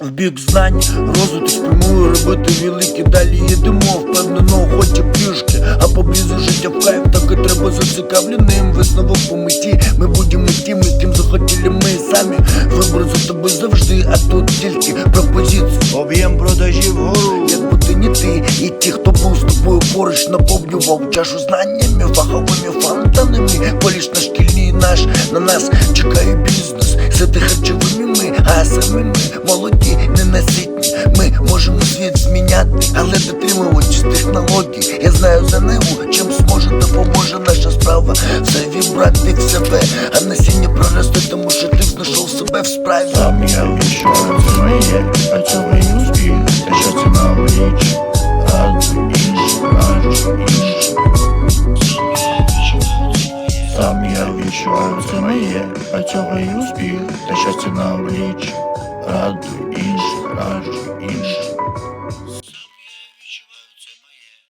В бік знань, розвиток спрямую робити великі, далі їдемо впевнено, хоч і пішки, а поблизу життя в кайф, так і треба зацікавленим. Висновок по меті, ми будемо тими, ким захотіли ми самі. Вибор за тобою завжди, а тут тільки пропозицію Об'єм продажів вгору. Як бути поруч, наповнював чашу знаннями, фаховими фонтанами. Коліш на шкільний наш, на нас чекає бізнес. Сити харчовими ми, а самі ми молоді, ненаситні. Ми можемо світ зміняти, але дотримуватись технологій. Я знаю за ниву, чим зможе, допоможе наша справа. Все вібрати в себе, а насіння проросте, тому що ти знайшов себе в справі. Сам я відчуваю Сам я відчуваю це моє, а цього і успіх, та щастя на обліч, річ Радуй інші